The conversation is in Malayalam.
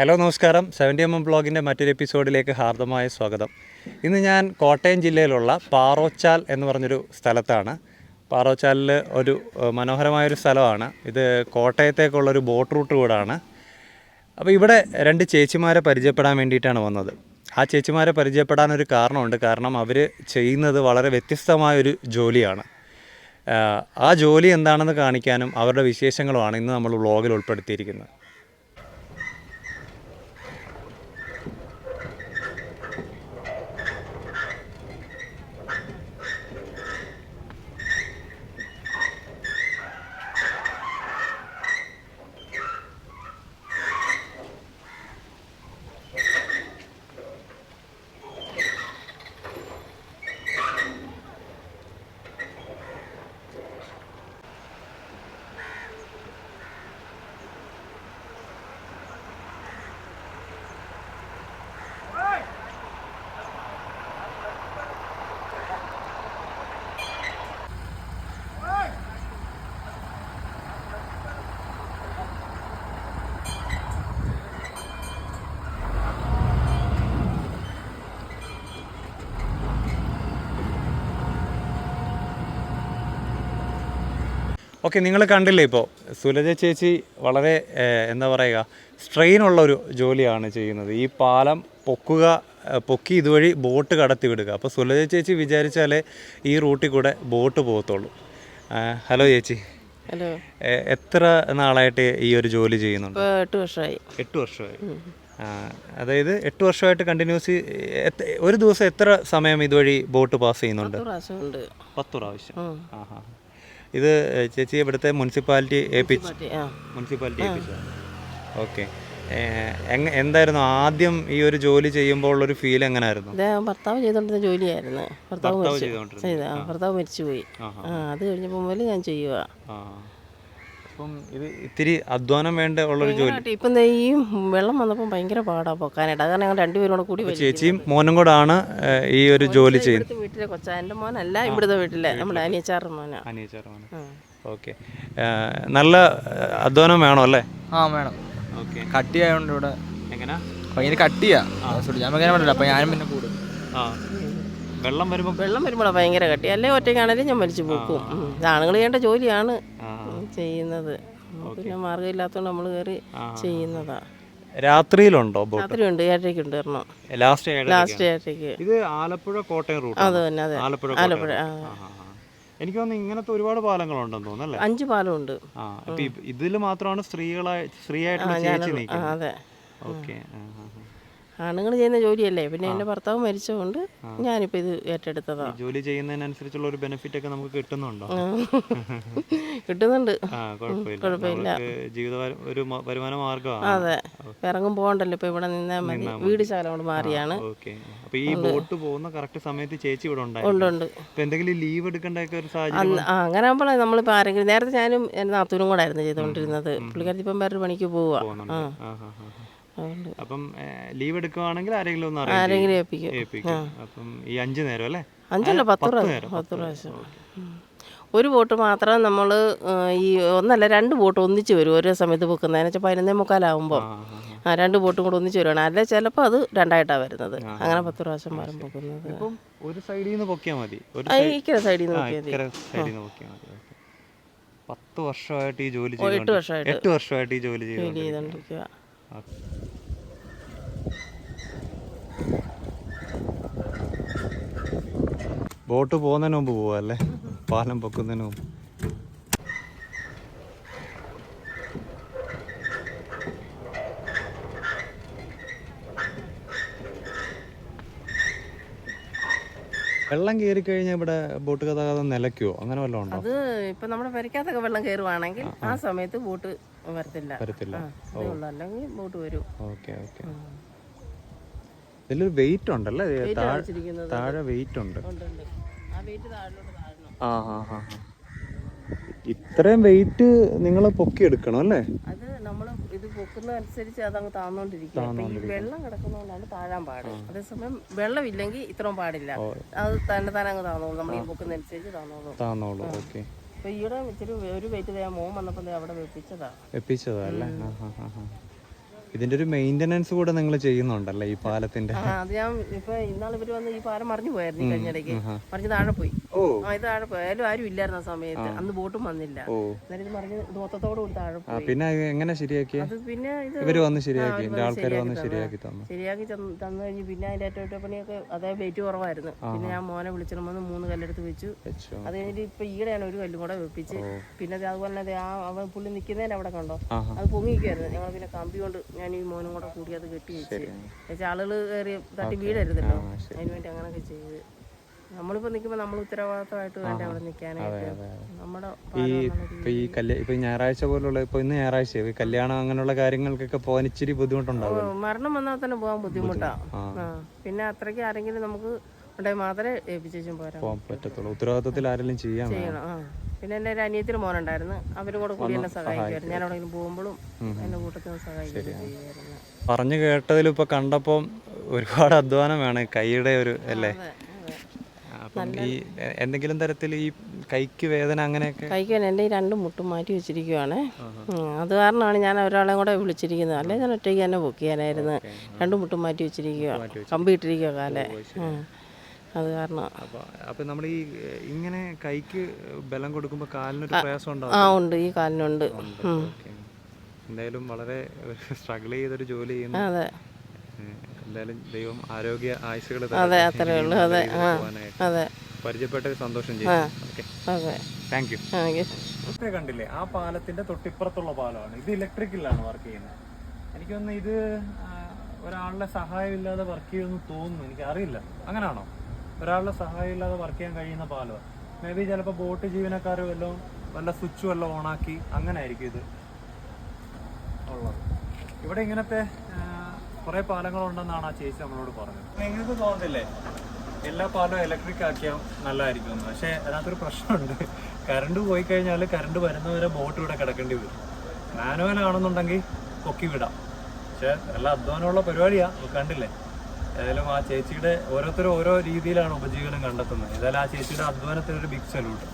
ഹലോ നമസ്കാരം. സെവന്റി എം എം ബ്ലോഗിന്റെ മറ്റൊരു എപ്പിസോഡിലേക്ക് ഹാർദമായ സ്വാഗതം. ഇന്ന് ഞാൻ കോട്ടയം ജില്ലയിലുള്ള പാറോച്ചാൽ എന്ന് പറഞ്ഞൊരു സ്ഥലത്താണ്. പാറോച്ചാലിൽ ഒരു മനോഹരമായൊരു സ്ഥലമാണ്. ഇത് കോട്ടയത്തേക്കുള്ളൊരു ബോട്ട് റൂട്ട് കൂടാണ് അപ്പോൾ ഇവിടെ രണ്ട് ചേച്ചിമാരെ പരിചയപ്പെടാൻ വേണ്ടിയിട്ടാണ് വന്നത്. ആ ചേച്ചിമാരെ പരിചയപ്പെടാനൊരു കാരണമുണ്ട്. കാരണം അവർ ചെയ്യുന്നത് വളരെ വ്യത്യസ്തമായൊരു ജോലിയാണ്. ആ ജോലി എന്താണെന്ന് കാണിക്കാനും അവരുടെ വിശേഷങ്ങളുമാണ് ഇന്ന് നമ്മൾ വ്ളോഗിൽ ഉൾപ്പെടുത്തിയിരിക്കുന്നത്. ഓക്കെ നിങ്ങൾ കണ്ടില്ലേ ഇപ്പോൾ സുലജ ചേച്ചി വളരെ എന്താ പറയുക സ്ട്രെയിൻ ഉള്ള ഒരു ജോലിയാണ് ചെയ്യുന്നത്. ഈ പാലം പൊക്കുക പൊക്കി ഇതുവഴി ബോട്ട് കടത്തി വിടുക അപ്പോൾ സുലജ ചേച്ചി വിചാരിച്ചാലേ ഈ റൂട്ടിൽ കൂടെ ബോട്ട് പോകത്തുള്ളൂ. ഹലോ ചേച്ചി. ഹലോ. എത്ര നാളായിട്ട് ഈ ഒരു ജോലി ചെയ്യുന്നുണ്ട്? എട്ട് വർഷമായി. എട്ട് വർഷമായി. അതായത് എട്ട് വർഷമായിട്ട് കണ്ടിന്യൂസ് ഒരു ദിവസം എത്ര സമയം ഇതുവഴി ബോട്ട് പാസ് ചെയ്യുന്നുണ്ട്? പത്ത് പ്രാവശ്യം ഇത് ചേച്ചി ഇവിടുത്തെ മുനിസിപ്പാലിറ്റി ഏൽപ്പിച്ച്? മുനിസിപ്പാലിറ്റി ഏൽപ്പിച്ചതാണ് ഓക്കെ. എന്തായിരുന്നു ആദ്യം ഈ ഒരു ജോലി ചെയ്യുമ്പോൾ ഉള്ളൊരു ഫീൽ എങ്ങനെയായിരുന്നു ഭർത്താവ് ചെയ്തോണ്ടിരുന്ന ജോലിയായിരുന്നു. ഭർത്താവ് മരിച്ചു. ഭർത്താവ് മരിച്ചുപോയി. അത് കഴിഞ്ഞപ്പോൾ മുതൽ ഞാൻ ചെയ്യുക അപ്പം ഇത് ഇത്തിരി അധ്വാനം വേണ്ട ഉള്ളൊരു ജോലി. ഇപ്പം ഈ വെള്ളം വന്നപ്പോൾ ഭയങ്കര പാടാ പോക്കാനായിട്ട്. അത് കാരണം ഞങ്ങൾ രണ്ടുപേരും കൂടെ കൂടി. ചേച്ചിയും മോനും കൂടെ ആണ് ഈ ഒരു ജോലി ചെയ്യുന്നത്. വീട്ടിലെ കൊച്ചാ. എന്റെ മോനല്ല ഇവിടുത്തെ വീട്ടിലെ നമ്മുടെ അനിയച്ചാറ് മോനാ. അനിയച്ചാറുമാണ് മോന. ഓക്കെ. നല്ല അധ്വാനം വേണോ അല്ലേ? ആ വേണം. ഓക്കെ. കട്ടിയായോണ്ട് ഇവിടെ എങ്ങനെ? ഭയങ്കര കട്ടിയാ. ഞാൻ ഭയങ്കര പറ്റില്ല. അപ്പൊ ഞാനും പിന്നെ കൂടും. ആ. വെള്ളം വരുമ്പോൾ വെള്ളം വരുമ്പോഴാണ് ഭയങ്കര കട്ടി. അല്ലേ ഒറ്റയ്ക്കാണെങ്കിലും ഞാൻ മരിച്ചു പോക്കും. ആണുങ്ങൾ ചെയ്യേണ്ട ജോലിയാണ്. ചെയ്യുന്നത്. പിന്നെ മാർഗമില്ലാത്തതുകൊണ്ട് നമ്മൾ കയറി ചെയ്യുന്നതാ. രാത്രിയിലുണ്ടോ രാത്രിയുണ്ട് ഏഴരയ്ക്കുണ്ട് ഒരെണ്ണം ലാസ്റ്റ് ലാസ്റ്റ് ഏഴരയ്ക്ക്. ഇത് ആലപ്പുഴ കോട്ടയം റൂട്ട് അത് തന്നെ അതെ. ആലപ്പുഴ ആലപ്പുഴ. എനിക്ക് തോന്നുന്നു ഇങ്ങനത്തെ ഒരുപാട് പാലങ്ങളുണ്ടെന്ന് തോന്നുന്നു അല്ലേ? അഞ്ച് പാലമുണ്ട്. ഇതിൽ മാത്രമാണ് സ്ത്രീകളായി സ്ത്രീ ആയിട്ടുള്ള ചേച്ചി നിൽക്കുന്നത്. അതെ. ഓക്കെ ആണുങ്ങൾ ചെയ്യുന്ന ജോലിയല്ലേ? പിന്നെ എന്റെ ഭർത്താവ് മരിച്ചതുകൊണ്ട് ഞാനിപ്പോൾ ഇത് ഏറ്റെടുത്തതാണ് ജോലി ചെയ്യുന്നതിനനുസരിച്ചുള്ള ഒരു ബെനിഫിറ്റ് ഒക്കെ നമുക്ക് കിട്ടുന്നുണ്ടോ? കിട്ടുന്നുണ്ട്. കുഴപ്പമില്ല. ജീവിത ഒരു വരുമാന മാർഗമാണ്. അതെ. ഇറങ്ങും പോകണ്ടല്ലോ. ഇപ്പൊ ഇവിടെ നിന്നാൽ മതി. വീട് ശാലം കൊണ്ട് മാറിയാണ്. അപ്പൊ ഈ ബോട്ട് പോകുന്ന കറക്റ്റ് സമയത്ത് ചേച്ചി ഇവിടെ ഉണ്ട് എന്തെങ്കിലും ലീവ് എടുക്കേണ്ട ഒരു സാഹചര്യം ആ അങ്ങനെ ആകുമ്പോൾ നമ്മളിപ്പോ ആരെങ്കിലും നേരത്തെ ഞാനും എന്റെ നാത്തൂനും കൂടെ ആയിരുന്നു ചെയ്തുകൊണ്ടിരുന്നത്. പുള്ളിക്കാരത്തി ഇപ്പം വേറൊരു പണിക്ക് പോവുക അപ്പം ലീവ് എടുക്കുവാണെങ്കിൽ ആരെങ്കിലും ഒന്ന് ആരെങ്കിലും ഏൽപ്പിക്കും. അപ്പം ഈ അഞ്ചു നേരം അല്ലേ? അഞ്ചല്ല പത്ത് പ്രാവശ്യം പത്ത് പ്രാവശ്യം. ഒരു ബോട്ട് മാത്രം നമ്മൾ ഈ ഒന്നല്ല രണ്ട് ബോട്ട് ഒന്നിച്ച് വരും ഒരേ സമയത്ത് വെക്കുന്നതെന്ന് വെച്ചാൽ പതിനൊന്നേ മുക്കാലാവുമ്പോൾ ആ, രണ്ട് ബോട്ടും കൂടെ ഒന്നിച്ച് വരുവാണ്. അല്ലെ ചിലപ്പോൾ അത് രണ്ടായിട്ടാണ് വരുന്നത്. അങ്ങനെ പത്ത് പ്രാവശ്യം മരം പൊക്കുന്നത് ഒരു സൈഡിൽ നിന്ന് പൊക്കിയാൽ മതി. ഇക്കര സൈഡിൽ നിന്ന് മതി. ഇക്കരെ പൊക്കിയാൽ മതി. പത്ത് വർഷമായിട്ട് ഈ ജോലി എട്ട് വർഷമായിട്ട്. എട്ട് വർഷമായിട്ട് ഈ ജോലി ചെയ്തുകൊണ്ടിരിക്കുക ബോട്ട് പോകുന്നതിന് മുമ്പ് പോവാ അല്ലേ പാലം പൊക്കുന്നതിന് മുമ്പ്. വെള്ളം കയറി കഴിഞ്ഞാൽ ഇവിടെ ബോട്ട് ഗതാഗതം നിലയ്ക്കോ അങ്ങനെ വല്ലതും ഉണ്ടോ? അത് ഇപ്പൊ നമ്മുടെ പെരക്കകത്തൊക്കെ വെള്ളം കയറുവാണെങ്കിൽ ആ സമയത്ത് ബോട്ട് വരത്തില്ല. വരത്തില്ല. അല്ലെങ്കിൽ ബോട്ട് വരും. Okay okay. ഇതിലൊരു വെയിറ്റ് ഉണ്ടല്ലേ? താഴെ വെയിറ്റ് ഉണ്ട്. ആ ആ ആ. ഇത്രയും വെയിറ്റ് നിങ്ങൾ പൊക്കി എടുക്കണം അല്ലേ? അത് നമ്മൾ ഇത് പൊക്കുന്നതനുസരിച്ച് അതങ്ങ് താന്നോണ്ടിരിക്കും. അപ്പൊ ഈ വെള്ളം കിടക്കുന്നതുകൊണ്ടാണ് താഴാൻ പാട്. അതേസമയം വെള്ളമില്ലെങ്കിൽ ഇത്രയും പാടില്ല. അത് തന്നെ തന്നെ അങ്ങ് താന്നോളൂ. നമ്മൾ ഈ പൊക്കുന്നതനുസരിച്ച് താന്നോളൂ. താന്നോളൂ. ഓക്കെ. അപ്പൊ ഈയിടെ ഇച്ചിരി ഒരു വെയിറ്റ് മോൻ വന്നപ്പോൾ അവിടെ വെപ്പിച്ചതാ. വെപ്പിച്ചതാ അല്ലേ? ഇതിന്റെ ഒരു മെയിന്റനൻസ് കൂടെ നിങ്ങൾ ചെയ്യുന്നുണ്ടല്ലേ ഈ പാലത്തിന്റെ? അത് ഞാൻ ഇപ്പൊ ഇന്നാൾ ഇവർ വന്ന് ഈ പാലം മറിഞ്ഞു പോയായിരുന്നു ഈ കഴിഞ്ഞിടയ്ക്ക്. മറിഞ്ഞ് താഴെ പോയി. ആ ഇത് താഴെ പോയി. അതിലും ആരും ഇല്ലായിരുന്നു ആ സമയത്ത്. അന്ന് ബോട്ടും വന്നില്ല. ഇത് മറിഞ്ഞ് ഇത് കൂടി താഴെ പോയി. പിന്നെ എങ്ങനെ ശരിയാക്കി അത് പിന്നെ ഇത് ഇവർ വന്ന് ശരിയാക്കി. ആൾക്കാർ വന്ന് ശരിയാക്കി തന്നു. ശരിയാക്കി തന്നു. കഴിഞ്ഞ് പിന്നെ അതിന്റെ അറ്റകുറ്റപ്പണിയൊക്കെ അതേ വെയിറ്റ് കുറവായിരുന്നു. പിന്നെ ഞാൻ മോനെ വിളിച്ചിട്ട് വന്ന് മൂന്ന് കല്ലെടുത്ത് വെച്ചു. അത് കഴിഞ്ഞിട്ട് ഇപ്പൊ ഈടെയാണ് ഒരു കല്ലും കൂടെ വെപ്പിച്ച്. പിന്നെ അതുപോലെ തന്നെ ആ അവൻ പുള്ളി നിൽക്കുന്നതിന് അവിടെ കണ്ടോ. അത് പൊങ്ങിക്കായിരുന്നു ഞങ്ങൾ പിന്നെ കമ്പി കൊണ്ട് ഞാൻ ഈ മോനും കൂടെ കൂടി അത് കെട്ടി വെച്ച് വെച്ചാൽ ആളുകൾ കയറി തട്ടി വീഴരുതല്ലോ. അതിന് വേണ്ടി അങ്ങനെയൊക്കെ ചെയ്ത്. നമ്മളിപ്പോ നിൽക്കുമ്പോൾ നമ്മൾ ഉത്തരവാദിത്തമായിട്ട് വേണ്ട അവിടെ നിൽക്കാനായിട്ട് നമ്മുടെ ഈ ഇപ്പൊ ഈ കല്യ ഇപ്പൊ ഞായറാഴ്ച പോലുള്ള ഇപ്പൊ ഇന്ന് ഞായറാഴ്ച ഈ കല്യാണം അങ്ങനെയുള്ള കാര്യങ്ങൾക്കൊക്കെ പോകാൻ ഇച്ചിരി ബുദ്ധിമുട്ടുണ്ടാവും മരണം വന്നാൽ തന്നെ പോകാൻ ബുദ്ധിമുട്ടാ. പിന്നെ അത്രയ്ക്ക് ആരെങ്കിലും നമുക്ക് ഉണ്ടെങ്കിൽ മാത്രമേ ഏൽപ്പിച്ചും പോരാ പോകാൻ പറ്റത്തുള്ളൂ. ഉത്തരവാദിത്തത്തിൽ ആരെങ്കിലും ചെയ്യാൻ വേണം. ചെയ്യണം. ആ. പിന്നെ എന്റെ ഒരു അനിയത്തിന് മോനുണ്ടായിരുന്നു. അവർ കൂടെ കൂടി എന്നെ സഹായിക്കുമായിരുന്നു ഞാൻ എവിടെയെങ്കിലും പോകുമ്പോഴും എന്നെ കൂട്ടത്തിൽ സഹായിക്കുന്നു പറഞ്ഞു കേട്ടതിൽ ഇപ്പൊ കണ്ടപ്പോൾ ഒരുപാട് അധ്വാനം വേണം. കൈയുടെ ഒരു അല്ലേ? അപ്പം ഈ എന്തെങ്കിലും തരത്തിൽ ഈ കൈക്ക് വേദന അങ്ങനെയൊക്കെ? വേദന. എന്റെ ഈ രണ്ട് മുട്ടും മാറ്റി വെച്ചിരിക്കുവാണ്. അത് കാരണമാണ് ഞാൻ ഒരാളെ കൂടെ വിളിച്ചിരിക്കുന്നത്. അല്ലെ? ഞാൻ ഒറ്റയ്ക്ക് തന്നെ ബുക്ക് ചെയ്യാനായിരുന്നു രണ്ട് മുട്ടും മാറ്റി വെച്ചിരിക്കുക കമ്പി ഇട്ടിരിക്കുക കാലെ. അത് കാരണം അപ്പൊ അപ്പൊ നമ്മൾ ഈ ഇങ്ങനെ കൈക്ക് ബലം കൊടുക്കുമ്പോൾ കാലിനൊരു പ്രയാസം ഉണ്ടാവും. ആ ഉണ്ട്. ഈ കാലിനുണ്ട്. എന്തായാലും വളരെ സ്ട്രഗിൾ ചെയ്തൊരു ജോലി ചെയ്യുന്നു. അതെ. എന്തായാലും ദൈവം ആരോഗ്യ ആയുസുകൾ അതെ അത്രേ ഉള്ളൂ അതെ അതെ. പരിചയപ്പെട്ട സന്തോഷം ചെയ്യും ഓക്കെ. അതെ. താങ്ക് യു കണ്ടില്ലേ? ആ പാലത്തിന്റെ തൊട്ടിപ്പുറത്തുള്ള പാലമാണ്. ഇത് ഇലക്ട്രിക്കലാണ് വർക്ക് ചെയ്യുന്നത്. എനിക്ക് തോന്നുന്നു ഇത് ഒരാളുടെ സഹായം ഇല്ലാതെ വർക്ക് ചെയ്യുമെന്ന് തോന്നുന്നു. എനിക്ക് അറിയില്ല അങ്ങനെയാണോ? ഒരാളുടെ സഹായം ഇല്ലാതെ വർക്ക് ചെയ്യാൻ കഴിയുന്ന പാലമാണ് മേ ബി ചിലപ്പോൾ ബോട്ട് ജീവനക്കാർ വല്ലതും വല്ല സ്വിച്ച് വല്ലതും ഓണാക്കി അങ്ങനെ ആയിരിക്കും ഇത് ഉള്ളത്. ഇവിടെ ഇങ്ങനത്തെ കുറെ പാലങ്ങളുണ്ടെന്നാണ് ആ ചേച്ചി നമ്മളോട് പറഞ്ഞത്. നിങ്ങൾക്ക് തോന്നുന്നില്ലേ? എല്ലാ പാലവും ഇലക്ട്രിക് ആക്കിയാൽ നല്ലതായിരിക്കും. പക്ഷേ അതിനകത്തൊരു പ്രശ്നമുണ്ട്. കറണ്ട് പോയി കഴിഞ്ഞാൽ കറണ്ട് വരുന്നവരെ ബോട്ട് ഇവിടെ കിടക്കേണ്ടി വരും. മാനുവൽ ആണെന്നുണ്ടെങ്കിൽ പൊക്കി വിടാം. പക്ഷേ നല്ല അധ്വാനമുള്ള പരിപാടിയാണ് കണ്ടില്ലേ? ഏതായാലും ആ ചേച്ചിയുടെ ഓരോരുത്തരും ഓരോ രീതിയിലാണ് ഉപജീവനം കണ്ടെത്തുന്നത്. ഏതായാലും ആ ചേച്ചിയുടെ അധ്വാനത്തിനൊരു ബിഗ് സല്യൂട്ട്